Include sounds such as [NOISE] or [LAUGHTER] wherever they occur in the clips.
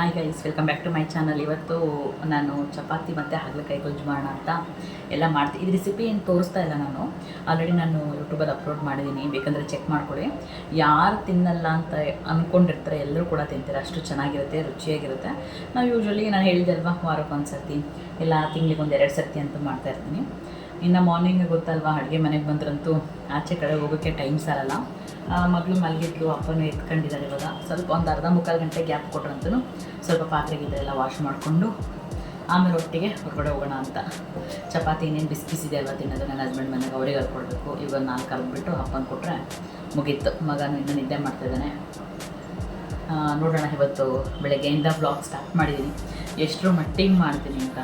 Hi guys welcome back to my channel ಇವತ್ತು ನಾನು ಚಪಾತಿ ಮತ್ತು ಹಾಗಲಕಾಯಿ ಗೊಜ್ಜು ಮಾಡೋಣ ಅಂತ ಎಲ್ಲ ಮಾಡ್ತೀನಿ ಇದು ರೆಸಿಪಿ ಏನು ತೋರಿಸ್ತಾ ಇಲ್ಲ ನಾನು. ಆಲ್ರೆಡಿ ನಾನು ಯೂಟ್ಯೂಬಲ್ಲಿ ಅಪ್ಲೋಡ್ ಮಾಡಿದ್ದೀನಿ. ಬೇಕಂದರೆ ಚೆಕ್ ಮಾಡ್ಕೊಳ್ಳಿ. ಯಾರು ತಿನ್ನಲ್ಲ ಅಂತ ಅಂದ್ಕೊಂಡಿರ್ತಾರೆ ಎಲ್ಲರೂ ಕೂಡ ತಿಂತಾರೆ? ಅಷ್ಟು ಚೆನ್ನಾಗಿರುತ್ತೆ, ರುಚಿಯಾಗಿರುತ್ತೆ. ನಾವು ಯೂಶ್ವಲಿ ನಾನು ಹೇಳಿದೆ ಅಲ್ವಾ ವಾರಕ್ಕೆ ಒಂದು ಸರ್ತಿ ಎಲ್ಲ ತಿಂಗಳಿಗೆ ಒಂದು ಎರಡು ಸರ್ತಿ ಅಂತ ಮಾಡ್ತಾ ಇರ್ತೀನಿ. ಇನ್ನು ಮಾರ್ನಿಂಗ್ ಗೊತ್ತಲ್ವಾ, ಅಡುಗೆ ಮನೆಗೆ ಬಂದ್ರಂತೂ ಆಚೆ ಕಡೆ ಹೋಗೋಕ್ಕೆ ಟೈಮ್ ಸಾಲಲ್ಲ. ಮಗಳು ಮಲಗಿದ್ಲು, ಅಪ್ಪನೂ ಎತ್ಕೊಂಡಿದ್ದಾರೆ ಇವಾಗ. ಸ್ವಲ್ಪ ಒಂದು ಅರ್ಧ ಮುಕ್ಕಾಲು ಗಂಟೆ ಗ್ಯಾಪ್ ಕೊಟ್ರಂತೂ ಸ್ವಲ್ಪ ಪಾತ್ರೆ ಗೀತ್ರೆ ಎಲ್ಲ ವಾಶ್ ಮಾಡಿಕೊಂಡು ಆಮೇಲೆ ಒಟ್ಟಿಗೆ ಹೊರಗಡೆ ಹೋಗೋಣ ಅಂತ. ಚಪಾತಿ ಇನ್ನೇನು ಇದೆ ಅಲ್ವಾ ತಿನ್ನೋದು, ನನ್ನ ಹಸ್ಬೆಂಡ್ ಮನೆಗೆ ಅವ್ರಿಗೆ ಹರ್ಕೊಡ್ಬೇಕು ಇವಾಗ ನಾಲ್ಕು ಕರೆದ್ಬಿಟ್ಟು ಅಪ್ಪನ ಕೊಟ್ಟರೆ ಮುಗೀತು. ಮಗನೂ ಇನ್ನೂ ನಿದ್ದೆ ಮಾಡ್ತಾಯಿದ್ದಾನೆ ನೋಡೋಣ ಇವತ್ತು ಬೆಳಗ್ಗೆಯಿಂದ ಬ್ಲಾಗ್ ಸ್ಟಾರ್ಟ್ ಮಾಡಿದ್ದೀನಿ ಎಷ್ಟರ ಮಟ್ಟಿಗೆ ಮಾಡ್ತೀನಿ ಅಂತ.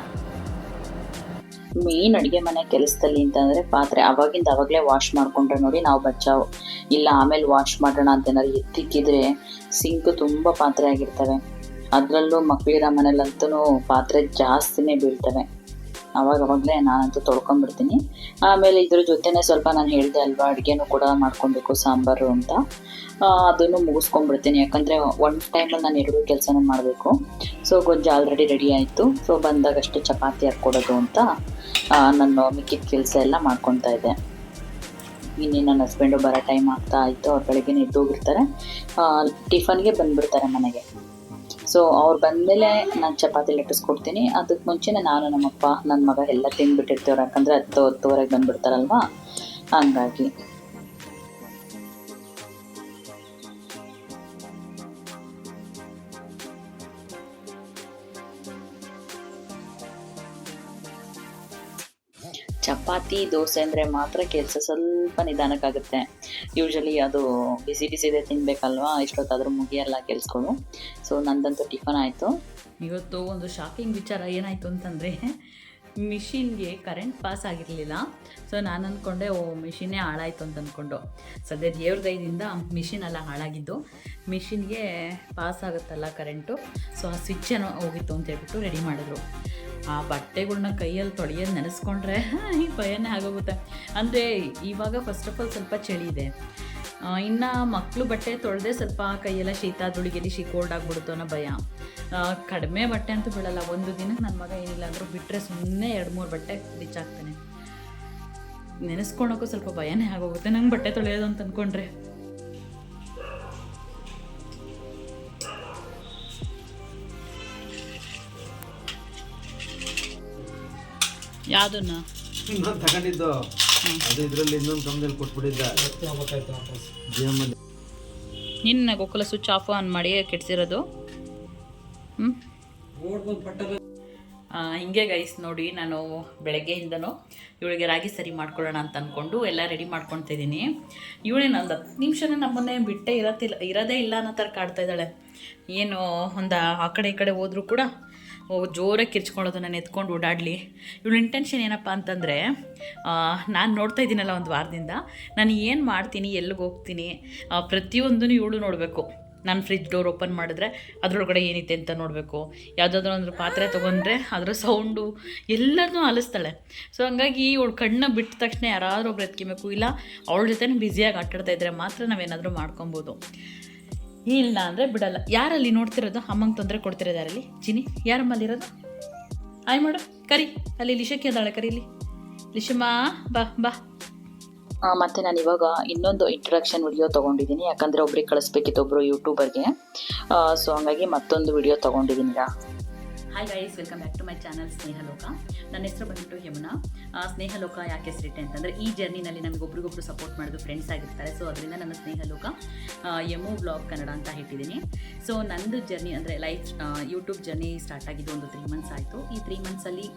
ಮೇನ್ ಅಡುಗೆ ಮನೆ ಕೆಲಸದಲ್ಲಿ ಅಂತಂದರೆ ಪಾತ್ರೆ ಅವಾಗಿಂದ ಅವಾಗಲೇ ವಾಶ್ ಮಾಡ್ಕೊಂಡ್ರೆ ನೋಡಿ ನಾವು ಬಚಾವ್. ಇಲ್ಲ ಆಮೇಲೆ ವಾಶ್ ಮಾಡೋಣ ಅಂತ ಏನಾದ್ರು ಎತ್ತಿಕ್ಕಿದ್ರೆ ಸಿಂಕ್ ತುಂಬ ಪಾತ್ರೆ ಆಗಿರ್ತವೆ. ಅದರಲ್ಲೂ ಮಕ್ಕಳಿರೋ ಮನೇಲಂತೂ ಪಾತ್ರೆ ಜಾಸ್ತಿನೇ ಬೀಳ್ತವೆ. ಅವಾಗ ನಾನಂತೂ ತೊಳ್ಕೊಂಡ್ಬಿಡ್ತೀನಿ. ಆಮೇಲೆ ಇದ್ರ ಜೊತೆನೇ ಸ್ವಲ್ಪ ನಾನು ಹೇಳಿದೆ ಅಲ್ವಾ, ಅಡುಗೆನೂ ಕೂಡ ಮಾಡ್ಕೊಬೇಕು ಸಾಂಬಾರು ಅಂತ. ಅದನ್ನು ಮುಗಿಸ್ಕೊಂಡ್ಬಿಡ್ತೀನಿ. ಯಾಕಂದರೆ ಒನ್ ಟೈಮಲ್ಲಿ ನಾನು ಎರಡೂ ಕೆಲಸನೂ ಮಾಡಬೇಕು. ಸೊ ಗೊಜ್ಜು ಆಲ್ರೆಡಿ ರೆಡಿ ಆಯಿತು. ಸೊ ಬಂದಾಗಷ್ಟೇ ಚಪಾತಿ ಹಾಕ್ಕೊಡೋದು ಅಂತ ನಾನು ಮಿಕ್ಕಿದ ಕೆಲಸ ಎಲ್ಲ ಮಾಡ್ಕೊತಾ ಇದ್ದೆ. ಇನ್ನೇ ನನ್ನ ಹಸ್ಬೆಂಡು ಬರೋ ಟೈಮ್ ಆಗ್ತಾ ಆಯಿತು ಅವ್ರ ಬೆಳಗ್ಗೆ ಎದ್ದೋಗಿರ್ತಾರೆ ಟಿಫನ್ಗೆ ಬಂದುಬಿಡ್ತಾರೆ ಮನೆಗೆ. ಸೊ ಅವ್ರು ಬಂದಮೇಲೆ ನಾನು ಚಪಾತಿ ಲಟ್ಟಿಸ್ಕೊಡ್ತೀನಿ. ಅದಕ್ಕೆ ಮುಂಚೆನೇ ನಾನು ನಮ್ಮಪ್ಪ ನನ್ನ ಮಗ ಎಲ್ಲ ತಿಂದುಬಿಟ್ಟಿರ್ತೀವ್ರು. ಯಾಕಂದರೆ ಹತ್ತು ಹತ್ತುವರೆಗೆ ಬಂದುಬಿಡ್ತಾರಲ್ವಾ? ಹಂಗಾಗಿ. ಚಪಾತಿ, ದೋಸೆ ಅಂದರೆ ಮಾತ್ರ ಕೆಲಸ ಸ್ವಲ್ಪ ನಿಧಾನಕ್ಕಾಗುತ್ತೆ. ಯೂಶಲಿ ಅದು ಬಿಸಿ ಬಿಸಿದೆ ತಿನ್ಬೇಕಲ್ವಾ? ಇಷ್ಟೊತ್ತಾದರೂ ಮುಗಿಯಲ್ಲ ಕೆಲ್ಸಗಳು. ಸೊ ನಂದಂತೂ ಟಿಫನ್ ಆಯಿತು. ಇವತ್ತು ಒಂದು ಶಾಕಿಂಗ್ ವಿಚಾರ ಏನಾಯಿತು ಅಂತಂದರೆ, ಮಿಷಿನ್ಗೆ ಕರೆಂಟ್ ಪಾಸ್ ಆಗಿರಲಿಲ್ಲ. ಸೊ ನಾನು ಅಂದ್ಕೊಂಡೆ ಓ ಮಿಷಿನ್ನೇ ಹಾಳಾಯಿತು ಅಂತ ಅಂದ್ಕೊಂಡು ಸದ್ಯ ದೇವ್ರ ಮಿಷಿನ್ ಎಲ್ಲ ಹಾಳಾಗಿದ್ದು. ಮಿಷಿನ್ಗೆ ಪಾಸ್ ಆಗುತ್ತಲ್ಲ ಕರೆಂಟು ಸೊ ಆ ಸ್ವಿಚ್ ಏನೋ ಹೋಗಿತ್ತು ಅಂತ ಹೇಳ್ಬಿಟ್ಟು ರೆಡಿ ಮಾಡಿದ್ರು. ಆ ಬಟ್ಟೆಗಳ್ನ ಕೈಯಲ್ಲಿ ತೊಳೆಯೋದು ನೆನೆಸ್ಕೊಂಡ್ರೆ ಈ ಭಯನೇ ಆಗೋಗುತ್ತೆ. ಅಂದರೆ ಇವಾಗ ಫಸ್ಟ್ ಆಫ್ ಆಲ್ ಸ್ವಲ್ಪ ಚಳಿ ಇದೆ. ಇನ್ನು ಮಕ್ಕಳು ಬಟ್ಟೆ ತೊಳೆದೇ ಸ್ವಲ್ಪ ಕೈಯೆಲ್ಲ ಶೀತ ದುಳಿಗೆಲಿ ಕೋಲ್ಡ್ ಆಗಿಬಿಡುತ್ತೋ ಅನ್ನೋ ಭಯ. ಕಡಿಮೆ ಬಟ್ಟೆ ಅಂತೂ ಬೀಳಲ್ಲ. ಒಂದು ದಿನಕ್ಕೆ ನನ್ನ ಮಗ ಏನಿಲ್ಲ ಅಂದರೂ ಬಿಟ್ಟರೆ ಸುಮ್ಮನೆ ಎರಡು ಮೂರು ಬಟ್ಟೆ ಬಿಚ್ಚಾಕ್ತಾನೆ. ನೆನೆಸ್ಕೊಳಕ್ಕೂ ಸ್ವಲ್ಪ ಭಯನೇ ಆಗೋಗುತ್ತೆ ನಂಗೆ ಬಟ್ಟೆ ತೊಳೆಯೋದು ಅಂತ ಅಂದ್ಕೊಂಡ್ರೆ ಯಾವುದನ್ನ? ಇನ್ನೊಂದು ತಗೊಂಡಿದ್ದು. ಅದು ಇದರಲ್ಲಿ ಇನ್ನೊಂದು ಕೊಟ್ಬಿಟ್ಟಿದ್ದ. ನಿನ್ನ ಗೋಕುಲ ಸ್ವಿಚ್ ಆಫ್ ಆನ್ ಮಾಡಿ ಕೆಡ್ಸಿರೋದು. ಹಿಂಗೆ ಗೈಸ್ ನೋಡಿ ನಾನು ಬೆಳಗ್ಗೆಯಿಂದನೂ ಇವಳಿಗೆ ರಾಗಿ ಸರಿ ಮಾಡ್ಕೊಳ್ಳೋಣ ಅಂತ ಅಂದ್ಕೊಂಡು ಎಲ್ಲ ರೆಡಿ ಮಾಡ್ಕೊಳ್ತಾ ಇದ್ದೀನಿ. ಇವಳೇನು ಒಂದು ಹತ್ತು ನಿಮಿಷನೇ ನಮ್ಮನ್ನೇ ಬಿಟ್ಟೆ ಇರತ್ತಿಲ್ಲ ಇರೋದೇ ಇಲ್ಲ ಅನ್ನೋ ಥರ ಕಾಡ್ತಾ ಇದ್ದಾಳೆ. ಏನು ಒಂದು ಆ ಕಡೆ ಈ ಕಡೆ ಹೋದರೂ ಕೂಡ ಜೋರಾಗಿ ಕಿರ್ಚ್ಕೊಳ್ಳೋದು ನಾನು ಎತ್ಕೊಂಡು ಓಡಾಡಲಿ. ಇವಳ ಇಂಟೆನ್ಷನ್ ಏನಪ್ಪ ಅಂತಂದರೆ ನಾನು ನೋಡ್ತಾ ಇದ್ದೀನಲ್ಲ ಒಂದು ವಾರದಿಂದ, ನಾನು ಏನು ಮಾಡ್ತೀನಿ, ಎಲ್ಲಿಗೆ ಹೋಗ್ತೀನಿ ಪ್ರತಿಯೊಂದೂ ಇವಳು ನೋಡಬೇಕು. ನಾನು ಫ್ರಿಜ್ ಡೋರ್ ಓಪನ್ ಮಾಡಿದ್ರೆ ಅದರೊಳಗಡೆ ಏನಿದೆ ಅಂತ ನೋಡಬೇಕು. ಯಾವುದಾದ್ರೂ ಒಂದು ಪಾತ್ರೆ ತೊಗೊಂಡ್ರೆ ಅದರ ಸೌಂಡು ಎಲ್ಲದನ್ನೂ ಅಲಿಸ್ತಾಳೆ ಸೊ ಹಂಗಾಗಿ ಇವಳು ಕಣ್ಣ ಬಿಟ್ಟ ತಕ್ಷಣ ಯಾರಾದರೂ ಒಬ್ರು ಎತ್ಕಿಬೇಕು, ಇಲ್ಲ, ಅವಳ ಜೊತೆ ಬ್ಯುಸಿಯಾಗಿ ಆಟಾಡ್ತಾ ಇದ್ದರೆ ಮಾತ್ರ ನಾವೇನಾದರೂ ಮಾಡ್ಕೊಬೋದು. ಇಲ್ಲ ಅಂದರೆ ಬಿಡಲ್ಲ. ಯಾರಲ್ಲಿ ನೋಡ್ತಿರೋದು ಅಮ್ಮಂಗೆ ತೊಂದರೆ ಕೊಡ್ತಿರೋದು ಯಾರಲ್ಲಿ? ಚಿನಿ ಯಾರಮ್ಮಲ್ಲಿರೋದು? ಆಯ್ ಮಾಡು, ಕರಿ. ಅಲ್ಲಿ ಲಿಶಕ್ಕೆ ಅದಾಳೆ ಇಲ್ಲಿ. ಲಿಶಮ್ಮ, ಬಾ ಬಾ. ಮತ್ತೆ ನಾನು ಇವಾಗ ಇನ್ನೊಂದು ಇಂಟ್ರಡಕ್ಷನ್ ವಿಡಿಯೋ ತೊಗೊಂಡಿದ್ದೀನಿ. ಯಾಕಂದರೆ ಒಬ್ರಿಗೆ ಕಳಿಸ್ಬೇಕಿತ್ತು ಒಬ್ಬರು ಯೂಟ್ಯೂಬರ್ಗೆ ಸೊ ಹಂಗಾಗಿ ಮತ್ತೊಂದು ವಿಡಿಯೋ ತಗೊಂಡಿದ್ದೀನಿ ಈಗ. Hi guys welcome back to my channel Snehaloka ನನ್ನ ಹೆಸರು ಬಂದ್ಬಿಟ್ಟು ಯಮುನಾ. ಸ್ನೇಹಲೋಕ ಯಾಕೆ ಹೆಸರಿಟ್ಟೆ ಅಂತಂದರೆ, ಈ ಜರ್ನಿನಲ್ಲಿ ನಮಗೆ ಒಬ್ರಿಗೊಬ್ರು ಸಪೋರ್ಟ್ ಮಾಡೋದು ಫ್ರೆಂಡ್ಸ್ ಆಗಿರ್ತಾರೆ. ಸೊ ಅದರಿಂದ ನನ್ನ ಸ್ನೇಹಲೋಕ ಯಮು ಬ್ಲಾಗ್ ಕನ್ನಡ ಅಂತ ಇಟ್ಟಿದ್ದೀನಿ. ಸೊ ನಂದು ಜರ್ನಿ ಅಂದರೆ ಲೈಫ್ ಯೂಟ್ಯೂಬ್ ಜರ್ನಿ ಸ್ಟಾರ್ಟ್ ಆಗಿದ್ದು ಒಂದು ತ್ರೀ ಮಂತ್ಸ್ ಆಯಿತು. ಈ ತ್ರೀ ಮಂತ್ಸಲ್ಲಿ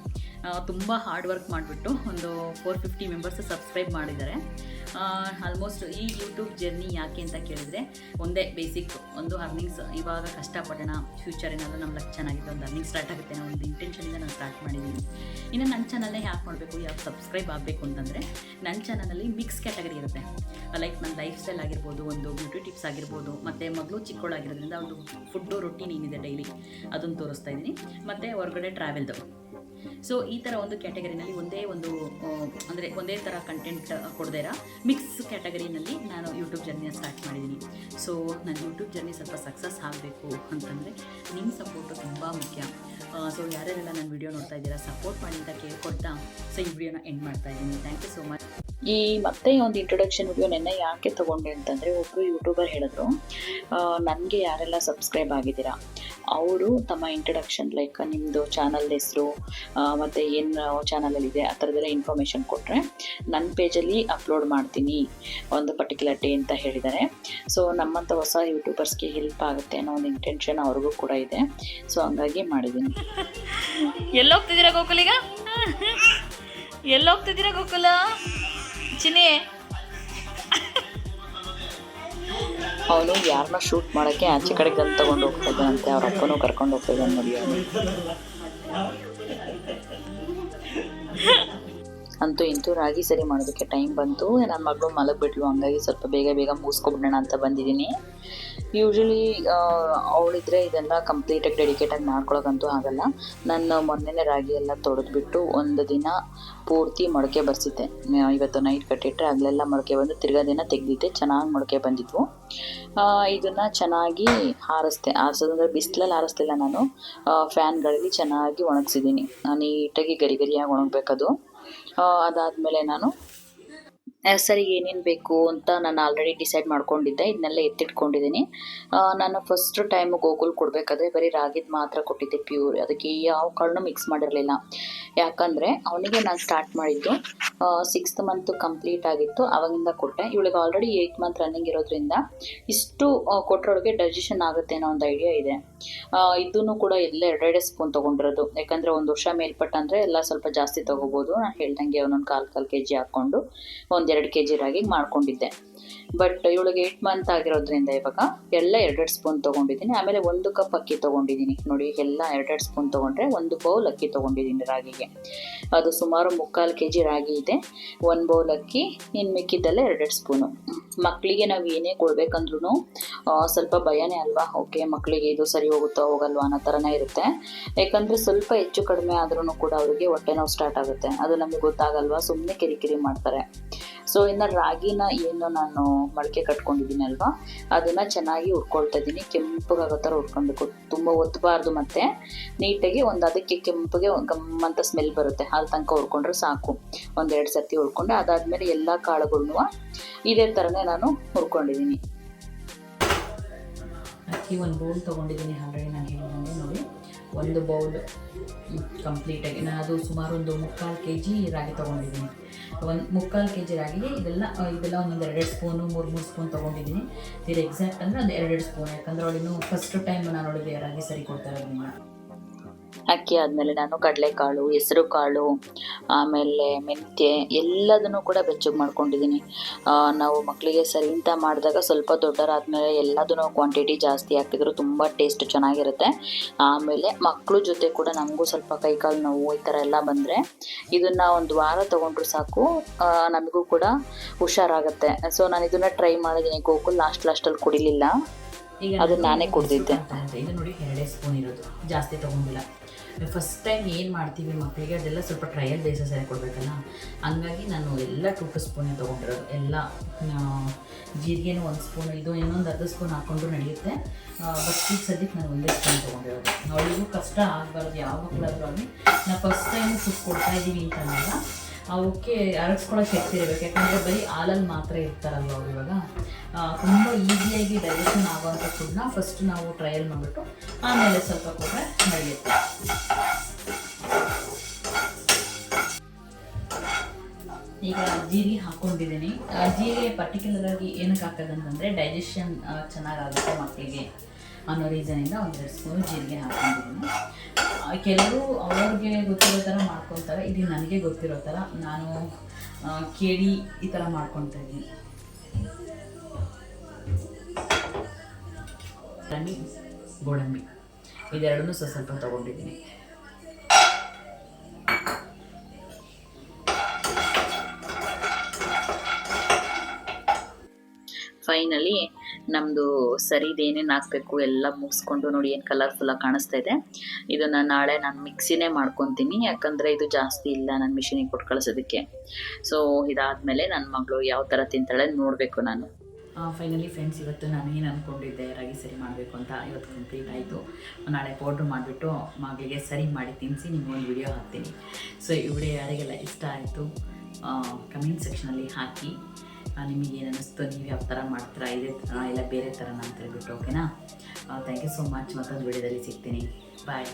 ತುಂಬ ಹಾರ್ಡ್ ವರ್ಕ್ ಮಾಡಿಬಿಟ್ಟು ಒಂದು ಫೋರ್ ಫಿಫ್ಟಿ ಮೆಂಬರ್ಸ್ ಸಬ್ಸ್ಕ್ರೈಬ್ ಮಾಡಿದ್ದಾರೆ. ಆಲ್ಮೋಸ್ಟ್ ಈ ಯೂಟ್ಯೂಬ್ ಜರ್ನಿ ಯಾಕೆ ಅಂತ ಕೇಳಿದರೆ, ಒಂದೇ ಬೇಸಿಕ್ ಒಂದು ಅರ್ನಿಂಗ್ಸ್ ಇವಾಗ ಕಷ್ಟಪಡೋಣ ಫ್ಯೂಚರ್ ಏನಾದರೂ ನಮ್ಮ ಲಕ್ಷ ಚೆನ್ನಾಗಿದೆ ಒಂದು ಅರ್ನಿಂಗ್ ಸ್ಟಾರ್ಟ್ ಆಗುತ್ತೆ ಅನ್ನೋ ಒಂದು ಇಂಟೆನ್ಷನಿಂದ ನಾನು ಸ್ಟಾರ್ಟ್ ಮಾಡಿದ್ದೀನಿ. ಇನ್ನು ನನ್ನ ಚಾನಲ್ನೇ ಯಾಕೆ ಮಾಡಬೇಕು, ಯಾಕೆ ಸಬ್ಸ್ಕ್ರೈಬ್ ಆಗಬೇಕು ಅಂತಂದರೆ ನನ್ನ ಚಾನಲಲ್ಲಿ ಮಿಕ್ಸ್ ಕ್ಯಾಟಗರಿ ಇರುತ್ತೆ. ಲೈಕ್ ನನ್ನ ಲೈಫ್ ಸ್ಟೈಲ್ ಆಗಿರ್ಬೋದು, ಒಂದು ಬ್ಯೂಟಿ ಟಿಪ್ಸ್ ಆಗಿರ್ಬೋದು, ಮತ್ತು ಮಗಳು ಚಿಕ್ಕವಳಾಗಿರೋದ್ರಿಂದ ಒಂದು ಫುಡ್ಡು ರೊಟೀನ್ ಏನಿದೆ ಡೈಲಿ ಅದನ್ನು ತೋರಿಸ್ತಾ ಇದ್ದೀನಿ. ಮತ್ತು ಹೊರಗಡೆ ಟ್ರಾವೆಲ್ದು ಸೊ ಈ ಥರ ಒಂದು ಕ್ಯಾಟಗರಿನಲ್ಲಿ ಒಂದೇ ಒಂದು ಅಂದರೆ ಒಂದೇ ಥರ ಕಂಟೆಂಟ್ ಕೊಡದೇ ಮಿಕ್ಸ್ ಕ್ಯಾಟಗರಿನಲ್ಲಿ ನಾನು ಯೂಟ್ಯೂಬ್ ಜರ್ನಿ ಸ್ಟಾರ್ಟ್ ಮಾಡಿದ್ದೀನಿ ಸೊ ನನ್ನ ಯೂಟ್ಯೂಬ್ ಜರ್ನಿ ಸ್ವಲ್ಪ ಸಕ್ಸಸ್ ಆಗಬೇಕು ಅಂತಂದರೆ ನಿಮ್ಮ ಸಪೋರ್ಟು ತುಂಬ ಮುಖ್ಯ. ಸೊ ಯಾರ್ಯಾರೆಲ್ಲ ನನ್ನ ವಿಡಿಯೋ ನೋಡ್ತಾ ಇದ್ದೀರಾ ಸಪೋರ್ಟ್ ಮಾಡಿ ಅಂತ ಕೇಳ್ಕೊಡ್ತಾ ಸೊ ಈ ವಿಡಿಯೋನ ಎಂಡ್ ಮಾಡ್ತಾ ಇದ್ದೀನಿ. ಥ್ಯಾಂಕ್ ಯು ಸೊ ಮಚ್ ಈ ಮತ್ತೆ ಒಂದು ಇಂಟ್ರೊಡಕ್ಷನ್ ವಿಡಿಯೋ ನೆನ್ನೆ ಯಾಕೆ ತಗೊಂಡೆ ಅಂತಂದರೆ ಒಬ್ಬರು ಯೂಟ್ಯೂಬರ್ ಹೇಳಿದ್ರು ನನಗೆ ಯಾರೆಲ್ಲ ಸಬ್ಸ್ಕ್ರೈಬ್ ಆಗಿದ್ದೀರಾ? ಅವರು ತಮ್ಮ ಇಂಟ್ರಡಕ್ಷನ್ ಲೈಕ್ ನಿಮ್ಮದು ಚಾನಲ್ ಹೆಸರು ಮತ್ತು ಏನು ಚಾನಲಲ್ಲಿದೆ ಆ ಥರದ್ದೆಲ್ಲ ಇನ್ಫಾರ್ಮೇಷನ್ ಕೊಟ್ಟರೆ ನನ್ನ ಪೇಜಲ್ಲಿ ಅಪ್ಲೋಡ್ ಮಾಡ್ತೀನಿ ಒಂದು ಪರ್ಟಿಕ್ಯುಲರ್ ಡೇ ಅಂತ ಹೇಳಿದ್ದಾರೆ. ಸೊ ನಮ್ಮಂಥ ಹೊಸ ಯೂಟ್ಯೂಬರ್ಸ್ಗೆ ಹೆಲ್ಪ್ ಆಗುತ್ತೆ ಅನ್ನೋ ಒಂದು ಇಂಟೆನ್ಷನ್ ಅವ್ರಿಗೂ ಕೂಡ ಇದೆ. ಸೊ ಹಂಗಾಗಿ ಮಾಡಿದ್ದೀನಿ. [LAUGHS] ಎಲ್ಲೋಗ್ತಿದ್ದೀರಾ ಗೋಕುಲಿಗ [LAUGHS] ಎಲ್ಲೋಗ್ತಿದ್ದೀರಾ ಗೋಕುಲ? ಚಿನಿ ಅವನು ಯಾರನ್ನ ಶೂಟ್ ಮಾಡೋಕ್ಕೆ ಆಚೆ ಕಡೆ ಗನ್ ತಗೊಂಡು ಹೋಗ್ತಾ ಅವ್ರ ಅಪ್ಪನೂ ಕರ್ಕೊಂಡು ಹೋಗ್ತಾ ಇದ್ದಾನೆ. ಅಂತೂ ಇಂತೂ ರಾಗಿ ಸರಿ ಮಾಡೋದಕ್ಕೆ ಟೈಮ್ ಬಂತು, ನನ್ನ ಮಗಳು ಮಲಗಿಬಿಟ್ಲು, ಹಂಗಾಗಿ ಸ್ವಲ್ಪ ಬೇಗ ಬೇಗ ಮುಗಿಸ್ಕೊಬಿಡೋಣ ಅಂತ ಬಂದಿದ್ದೀನಿ ಯೂಶ್ವಲಿ ಅವಳಿದ್ರೆ ಇದೆಲ್ಲ ಕಂಪ್ಲೀಟಾಗಿ ಡೆಡಿಕೇಟಾಗಿ ಮಾಡ್ಕೊಳಕ್ಕಂತೂ ಆಗಲ್ಲ. ನಾನು ಮೊನ್ನೆನೇ ರಾಗಿ ಎಲ್ಲ ತೊಳೆದ್ಬಿಟ್ಟು ಒಂದು ದಿನ ಪೂರ್ತಿ ಮೊಳಕೆ ಬರ್ಸಿದ್ದೆ. ಇವತ್ತು ನೈಟ್ ಕಟ್ಟಿಟ್ರೆ ಅಲ್ಲೆಲ್ಲ ಮೊಳಕೆ ಬಂದು ತಿರ್ಗಾ ದಿನ ತೆಗೆದಿದ್ದೆ. ಚೆನ್ನಾಗಿ ಮೊಳಕೆ ಬಂದಿದ್ವು. ಇದನ್ನ ಚೆನ್ನಾಗಿ ಹಾರಿಸ್ದೆ. ಹಾರಿಸೋದಂದ್ರೆ ಬಿಸಿಲಲ್ಲಿ ಹಾರಿಸ್ತಿಲ್ಲ ನಾನು. ಫ್ಯಾನ್ಗಳಲ್ಲಿ ಚೆನ್ನಾಗಿ ಒಣಗಿಸಿದ್ದೀನಿ. ನೀಟಾಗಿ ಗರಿ ಗರಿಯಾಗಿ ಒಣಗಬೇಕದು. ಅದಾದಮೇಲೆ ನಾನು ಸರಿಗೆ ಏನೇನು ಬೇಕು ಅಂತ ನಾನು ಆಲ್ರೆಡಿ ಡಿಸೈಡ್ ಮಾಡ್ಕೊಂಡಿದ್ದೆ ಇದನ್ನೆಲ್ಲ ಎತ್ತಿಟ್ಕೊಂಡಿದ್ದೀನಿ. ನಾನು ಫಸ್ಟ್ ಟೈಮ್ ಗೋಕುಲ್ ಕೊಡಬೇಕಾದ್ರೆ ಬರೀ ರಾಗಿದ್ ಮಾತ್ರ ಕೊಟ್ಟಿದ್ದೆ ಪ್ಯೂರ್ ಅದಕ್ಕೆ ಯಾವ ಕಣ್ಣು ಮಿಕ್ಸ್ ಮಾಡಿರಲಿಲ್ಲ. ಯಾಕಂದರೆ, ಅವನಿಗೆ ನಾನು ಸ್ಟಾರ್ಟ್ ಮಾಡಿದ್ದು ಸಿಕ್ಸ್ತ್ ಮಂತ್ ಕಂಪ್ಲೀಟ್ ಆಗಿತ್ತು, ಅವಾಗಿಂದ ಕೊಟ್ಟೆ. ಇವಳಿಗೆ ಆಲ್ರೆಡಿ ಏಯ್ಟ್ ಮಂತ್ ರನ್ನಿಂಗ್ ಇರೋದ್ರಿಂದ ಇಷ್ಟು ಕೊಟ್ಟರೊಳಗೆ ಡೈಜೆಷನ್ ಆಗುತ್ತೆ ಅನ್ನೋ ಒಂದು ಐಡಿಯಾ ಇದೆ. ಇದನ್ನು ಕೂಡ ಎಲ್ಲ ಎರಡೆರಡು ಸ್ಪೂನ್ ತೊಗೊಂಡಿರೋದು. ಯಾಕಂದರೆ ಒಂದು ವರ್ಷ ಮೇಲ್ಪಟ್ಟಂದರೆ ಎಲ್ಲ ಸ್ವಲ್ಪ ಜಾಸ್ತಿ ತೊಗೋಬೋದು. ನಾನು ಹೇಳ್ದಂಗೆ ಒಂದೊಂದು ಕಾಲು ಕಾಲು ಕೆ ಜಿ ಹಾಕ್ಕೊಂಡು ಒಂದೆರಡು ಕೆ ಜಿ ರಾಗಿ ಮಾಡ್ಕೊಂಡಿದ್ದೆ. ಬಟ್ ಇವಳಿಗೆ ಏಟ್ ಮಂತ್ ಆಗಿರೋದ್ರಿಂದ ಇವಾಗ ಎಲ್ಲ ಎರಡೆರಡು ಸ್ಪೂನ್ ತೊಗೊಂಡಿದ್ದೀನಿ. ಆಮೇಲೆ ಒಂದು ಕಪ್ ಅಕ್ಕಿ ತೊಗೊಂಡಿದ್ದೀನಿ. ನೋಡಿ, ಎಲ್ಲ ಎರಡೆರಡು ಸ್ಪೂನ್ ತೊಗೊಂಡ್ರೆ ಒಂದು ಬೌಲ್ ಅಕ್ಕಿ ತೊಗೊಂಡಿದ್ದೀನಿ ರಾಗಿಗೆ. ಅದು ಸುಮಾರು ಮುಕ್ಕಾಲು ಕೆ ಜಿ ರಾಗಿ ಇದೆ. ಒಂದು ಬೌಲ್ ಅಕ್ಕಿ ಇನ್ನು ಮಿಕ್ಕಿದ್ದಲ್ಲೇ ಎರಡೆರಡು ಸ್ಪೂನು ಮಕ್ಕಳಿಗೆ ನಾವು ಏನೇ ಕೊಡಬೇಕಂದ್ರೂ ಸ್ವಲ್ಪ ಭಯನೇ ಅಲ್ವಾ? ಓಕೆ ಮಕ್ಕಳಿಗೆ ಇದು ಸರಿ ಹೋಗುತ್ತೋ, ಹೋಗಲ್ವಾ ಅನ್ನೋ ಥರನೇ ಇರುತ್ತೆ. ಯಾಕಂದರೆ ಸ್ವಲ್ಪ ಹೆಚ್ಚು ಕಡಿಮೆ ಆದ್ರೂ ಕೂಡ ಅವರಿಗೆ ಹೊಟ್ಟೆ ನೋವು ಸ್ಟಾರ್ಟ್ ಆಗುತ್ತೆ. ಅದು ನಮಗೆ ಗೊತ್ತಾಗಲ್ವಾ? ಸುಮ್ಮನೆ ಕಿರಿಕಿರಿ ಮಾಡ್ತಾರೆ. ಸೊ ಇನ್ನು ರಾಗಿನ ಏನು ನಾನು ಮೊಳಕೆ ಕಟ್ಕೊಂಡಿದ್ದೀನಿ ಅಲ್ವಾ? ಅದನ್ನು ಚೆನ್ನಾಗಿ ಹುರ್ಕೊಳ್ತಾ ಇದ್ದೀನಿ. ಕೆಂಪಗಾಗೋ ಥರ ಹುರ್ಕೊಳ್ಬೇಕು. ತುಂಬ ಒತ್ತಬಾರ್ದು ಮತ್ತು. ನೀಟಾಗಿ ಒಂದು ಅದಕ್ಕೆ ಕೆಂಪಗೆ ಗಮ್ಮಂತ ಸ್ಮೆಲ್ ಬರುತ್ತೆ. ಅಲ್ಲಿ ತನಕ ಹುರ್ಕೊಂಡ್ರೆ ಸಾಕು. ಒಂದೆರಡು ಸರ್ತಿ ಹುರ್ಕೊಂಡು ಅದಾದಮೇಲೆ ಎಲ್ಲ ಕಾಳುಗಳನ್ನು ಇದೇ ಥರನೇ ನಾನು ಹುರ್ಕೊಂಡಿದ್ದೀನಿ. ಅಕ್ಕಿ ಒಂದು ಬೌಲ್ ತೊಗೊಂಡಿದ್ದೀನಿ. ಆಲ್ರೆಡಿ ನಾನು ಹೇಳಿದಂಗೆ ನೋಡಿ. ಒಂದು ಬೌಲ್ ಕಂಪ್ಲೀಟಾಗಿ ನಾನು ಅದು ಸುಮಾರು ಒಂದು ಮುಕ್ಕಾಲು ಕೆ ಜಿ ರಾಗಿ ತೊಗೊಂಡಿದ್ದೀನಿ. ಒಂದು ಮುಕ್ಕಾಲು ಕೆ ಜಿ ರಾಗಿಗೆ ಇದೆಲ್ಲ ಇದೆಲ್ಲ ಒಂದೊಂದು ಎರಡೆರಡು ಸ್ಪೂನು, ಮೂರು ಮೂರು ಸ್ಪೂನ್ ತೊಗೊಂಡಿದ್ದೀನಿ. ಇದು ಎಕ್ಸಾಕ್ಟ್ ಅಂದರೆ ಒಂದು ಎರಡೆರಡು ಸ್ಪೂನ್, ಯಾಕಂದರೆ ಅವಳಿನ್ನು ಫಸ್ಟ್ ಟೈಮ್ ನಾನು ಅವಳಿಗೆ ರಾಗಿ ಸರಿ ಕೊಡ್ತಾ ಇರೋದ್ರಿಂದ ಅಕ್ಕಿ ಆದಮೇಲೆ ನಾನು ಕಡಲೆಕಾಳು ಹೆಸರು ಕಾಳು ಆಮೇಲೆ ಮೆಂತ್ಯ ಎಲ್ಲದನ್ನು ಕೂಡ ಬೆಚ್ಚಗೆ ಮಾಡ್ಕೊಂಡಿದ್ದೀನಿ. ನಾವು ಮಕ್ಕಳಿಗೆ ಸರಿ ಅಂತ ಮಾಡಿದಾಗ ಸ್ವಲ್ಪ ದೊಡ್ಡರಾದ್ಮೇಲೆ ಎಲ್ಲದನ್ನು ಕ್ವಾಂಟಿಟಿ ಜಾಸ್ತಿ ಹಾಕಿದ್ರು ತುಂಬ ಟೇಸ್ಟ್ ಚೆನ್ನಾಗಿರುತ್ತೆ. ಆಮೇಲೆ ಮಕ್ಕಳ ಜೊತೆ ಕೂಡ ನಮಗೂ ಸ್ವಲ್ಪ ಕೈಕಾಲು ನೋವು ಈ ಥರ ಎಲ್ಲ ಬಂದರೆ ಇದನ್ನು ಒಂದು ವಾರ ತೊಗೊಂಡ್ರು ಸಾಕು. ನಮಗೂ ಕೂಡ ಹುಷಾರಾಗುತ್ತೆ. ಸೊ ನಾನು ಇದನ್ನು ಟ್ರೈ ಮಾಡಿದ್ದೀನಿ ಗೋಕುಲ್ ಲಾಸ್ಟ್ ಲಾಸ್ಟಲ್ಲಿ ಕುಡಿಲಿಲ್ಲ. ಅದು ಅದನ್ನ ನಾನೇ ಕುಡ್ದಿದ್ದೆ. ಇದು ನೋಡಿ ಎರಡೇ ಸ್ಪೂನ್ ಇರೋದು. ಜಾಸ್ತಿ ತೊಗೊಂಡಿಲ್ಲ. ಫಸ್ಟ್ ಟೈಮ್ ಏನು ಮಾಡ್ತೀವಿ ಮಕ್ಕಳಿಗೆ ಅದೆಲ್ಲ ಸ್ವಲ್ಪ ಟ್ರಯಲ್ ಬೇಸಸಲ್ಲಿ ಕೊಡಬೇಕಲ್ಲ? ಹಂಗಾಗಿ ನಾನು ಎಲ್ಲ ಟು ಸ್ಪೂನೇ ತೊಗೊಂಡಿರೋದು. ಎಲ್ಲ ಜೀರಿಗೆನೂ ಒಂದು ಸ್ಪೂನ್ ಇದು ಇನ್ನೊಂದು ಅರ್ಧ ಸ್ಪೂನ್ ಹಾಕ್ಕೊಂಡು ನಡೆಯುತ್ತೆ. ಬಟ್ ಈಗ ಸದ್ಯಕ್ಕೆ ನಾನು ಒಂದೇ ಸ್ಪೂನ್ ತೊಗೊಂಡಿರೋದು. ಅವಳಿಗೂ ಕಷ್ಟ ಆಗಬಾರ್ದು, ಯಾವ ಮಕ್ಕಳಾದ್ರೂ ಆಗಲಿ. ನಾವು ಫಸ್ಟ್ ಟೈಮ್ ಸುಪ್ ಕೊಡ್ತಾ ಇದ್ದೀವಿ ಅಂತಂದಾಗ ಅವಕ್ಕೆ ಅರಗಿಸ್ಕೊಳ್ಳೋಕೆ ಶಕ್ತಿ ಇರಬೇಕು ಯಾಕಂದರೆ ಬರೀ ಹಾಲಲ್ಲಿ ಮಾತ್ರ ಇರ್ತಾರಲ್ವ ಅವ್ರು ಇವಾಗ? ತುಂಬ ಈಸಿಯಾಗಿ ಡೈಜೆಷನ್ ಆಗುವಂಥ ಫುಡ್ನ ಫಸ್ಟ್ ನಾವು ಟ್ರಯಲ್ ಮಾಡಿಬಿಟ್ಟು, ಆಮೇಲೆ ಸ್ವಲ್ಪ ಕೊಟ್ಟರೆ ನಡೆಯುತ್ತೆ. ಜೀರಿಗೆ ಹಾಕ್ಕೊಂಡಿದ್ದೀನಿ ಜೀರಿಗೆ ಪರ್ಟಿಕ್ಯುಲರ್ ಆಗಿ ಏನಕ್ಕೆ ಹಾಕೋದಂತಂದರೆ ಡೈಜೆಷನ್ ಚೆನ್ನಾಗಾಗುತ್ತೆ ಮಕ್ಕಳಿಗೆ ಅನ್ನೋ ರೀಸನಿಂದ ಒಂದೆರಡು ಸ್ಪೂನ್ ಜೀರಿಗೆ ಹಾಕೊಂಡಿದ್ದೀನಿ. ಕೆಲವರು ಅವ್ರಿಗೆ ಗೊತ್ತಿರೋ ಥರ ಮಾಡ್ಕೊತಾರೆ, ಇದು ನನಗೆ ಗೊತ್ತಿರೋ ಥರ ನಾನು ಕೇಳಿ ಈ ಥರ ಮಾಡ್ಕೊತಾ ಇದ್ದೀನಿ. ಗೋಡಂಬಿ, ಇದೆರಡನ್ನೂ ಸ್ವಲ್ಪ ಸ್ವಲ್ಪ ತೊಗೊಂಡಿದ್ದೀನಿ. ಫೈನಲಿ ನಮ್ಮದು ಸರಿದು ಏನೇನು ಹಾಕಬೇಕು ಎಲ್ಲ ಮುಗಿಸ್ಕೊಂಡು ನೋಡಿ ಏನು ಕಲರ್ಫುಲ್ಲಾಗಿ ಕಾಣಿಸ್ತಾ ಇದೆ. ಇದನ್ನು ನಾಳೆ ನಾನು ಮಿಕ್ಸಿನೇ ಮಾಡ್ಕೊತೀನಿ. ಯಾಕಂದರೆ ಇದು ಜಾಸ್ತಿ ಇಲ್ಲ ನನ್ನ ಮಿಷಿನಿಗೆ ಕೊಟ್ಟು ಕಳಿಸೋದಕ್ಕೆ. ಸೊ ಇದಾದಮೇಲೆ ನನ್ನ ಮಗಳು ಯಾವ ಥರ ತಿಂತಾಳೆ ನೋಡಬೇಕು ನಾನು. ಫೈನಲಿ ಫ್ರೆಂಡ್ಸ್ ಇವತ್ತು ನಾನು ಏನು ಅಂದ್ಕೊಂಡಿದ್ದೆ ರಾಗಿ ಸರಿ ಮಾಡಬೇಕು ಅಂತ ಇವತ್ತು ಕಂಪ್ಲೀಟ್ ಆಯಿತು. ನಾಳೆ ಪೌಡ್ರ್ ಮಾಡಿಬಿಟ್ಟು ಮಗಳಿಗೆ ಸರಿ ಮಾಡಿ ತಿನ್ನಿಸಿ ನಿಮ್ಗೊಂದು ವಿಡಿಯೋ ಹಾಕ್ತೀನಿ. ಸೊ ಈ ವಿಡಿಯೋ ಯಾರಿಗೆಲ್ಲ ಇಷ್ಟ ಆಯಿತು ಕಮೆಂಟ್ ಸೆಕ್ಷನಲ್ಲಿ ಹಾಕಿ. ನಿಮಗೆ ಏನು ಅನ್ನಿಸ್ತು ನೀವು ಯಾವ ಥರ ಮಾಡ್ತೀರಾ, ಇದೇ ಥರ ಇಲ್ಲ ಬೇರೆ ಥರನ ಅಂತ ಹೇಳ್ಬಿಟ್ಟು ಓಕೆನಾ ಥ್ಯಾಂಕ್ ಯು ಸೋ ಮಚ್ ಮತ್ತೊಂದು ವಿಡಿಯೋದಲ್ಲಿ ಸಿಗ್ತೀನಿ. ಬಾಯ್